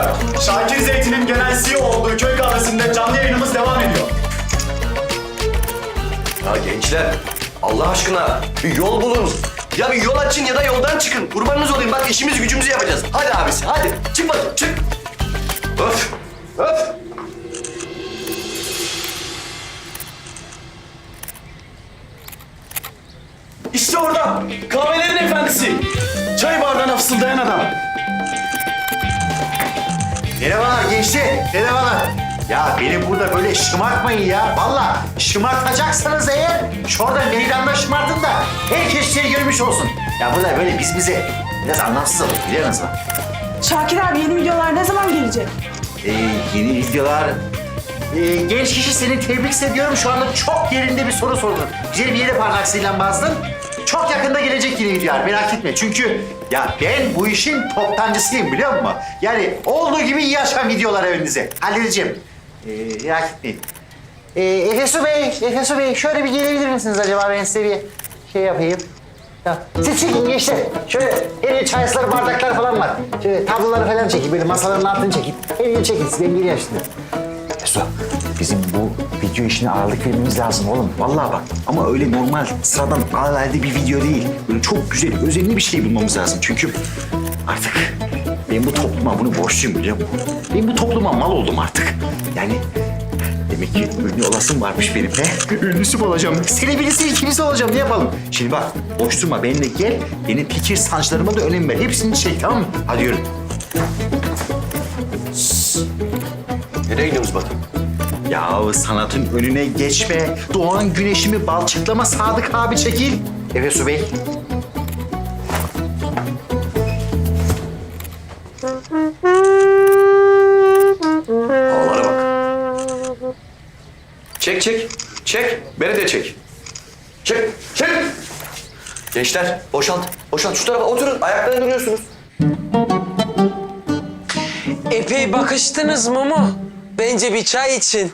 merhabalar. Şakir Zeytin'in genel CEO olduğu köy kahvesinde canlı yayınımız devam ediyor. Ya gençler Allah aşkına bir yol bulun. Ya bir yol açın ya da yoldan çıkın. Kurbanınız olayım bak işimizi gücümüzü yapacağız. Hadi abisi hadi çık bakayım çık. Öf öf. İşte orada kahvelerin efendisi. Çay bardağına fısıldayan adam. Merhabalar gençler, merhabalar. Ya beni burada böyle şımartmayın ya. Vallahi şımartacaksanız eğer şurada meydanda şımartın da herkes seni görmüş olsun. Ya burada böyle biz bize biraz anlamsız olur biliyor musun? Şakir abi yeni videolar ne zaman gelecek? Ee, yeni videolar... Ee, genç kişi seni tebrik ediyorum. Şu anda çok yerinde bir soru sordun. Güzel bir yere parmaksıyla bazdın. Çok yakında gelecek yeni videolar merak etme. Çünkü ya ben bu işin toptancısıyım biliyor musun? Yani olduğu gibi iyi açan videolar önünüze. Halledeceğim. Ee, merak etmeyin. Ee, Efesu Bey, Efesu Bey şöyle bir gelebilir misiniz acaba? Ben size bir şey yapayım. Ya, siz çekin gençler. Şöyle elin çayısları, bardaklar falan var. Şöyle tabloları falan çekin. Böyle masaların altını çekin. Elini çekin. Siz ben geliyorum şimdi. Efesu, bizim bu video işine ağırlık vermemiz lazım oğlum. Vallahi bak. Ama öyle normal, sıradan alelade bir video değil. Böyle çok güzel, özenli bir şey bulmamız lazım. Çünkü artık ben bu topluma bunu borçluyum biliyor musun? Ben bu topluma mal oldum artık. Yani Demek ki ünlü olasım varmış benim be. Ünlüsü olacağım? Selebrisi ikilisi olacağım. Ne yapalım? Şimdi bak, boş durma. Benimle gel. Benim fikir sancılarıma da önem ver. Hepsini çek, tamam mı? Hadi yürü. Nereye gidiyoruz bakayım? Ya sanatın önüne geçme. Doğan güneşimi balçıklama Sadık abi çekil. Efesu Bey. Havalara bak. Çek çek. Çek. Beni de çek. Çek. Çek. Gençler boşalt. Boşalt şu tarafa oturun. Ayakta duruyorsunuz. Epey bakıştınız mı mu? Bence bir çay için.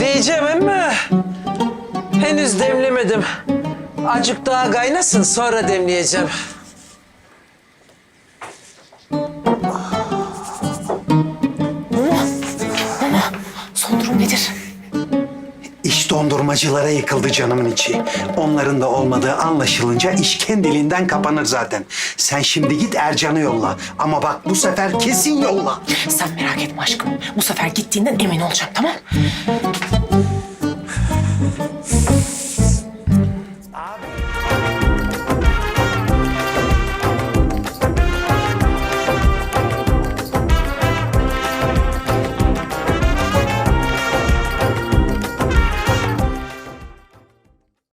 Diyeceğim ama henüz demlemedim. Acık daha kaynasın sonra demleyeceğim. İş dondurmacılara yıkıldı canımın içi. Onların da olmadığı anlaşılınca iş kendiliğinden kapanır zaten. Sen şimdi git Ercan'ı yolla. Ama bak bu sefer kesin yolla. Sen merak etme aşkım. Bu sefer gittiğinden emin olacağım tamam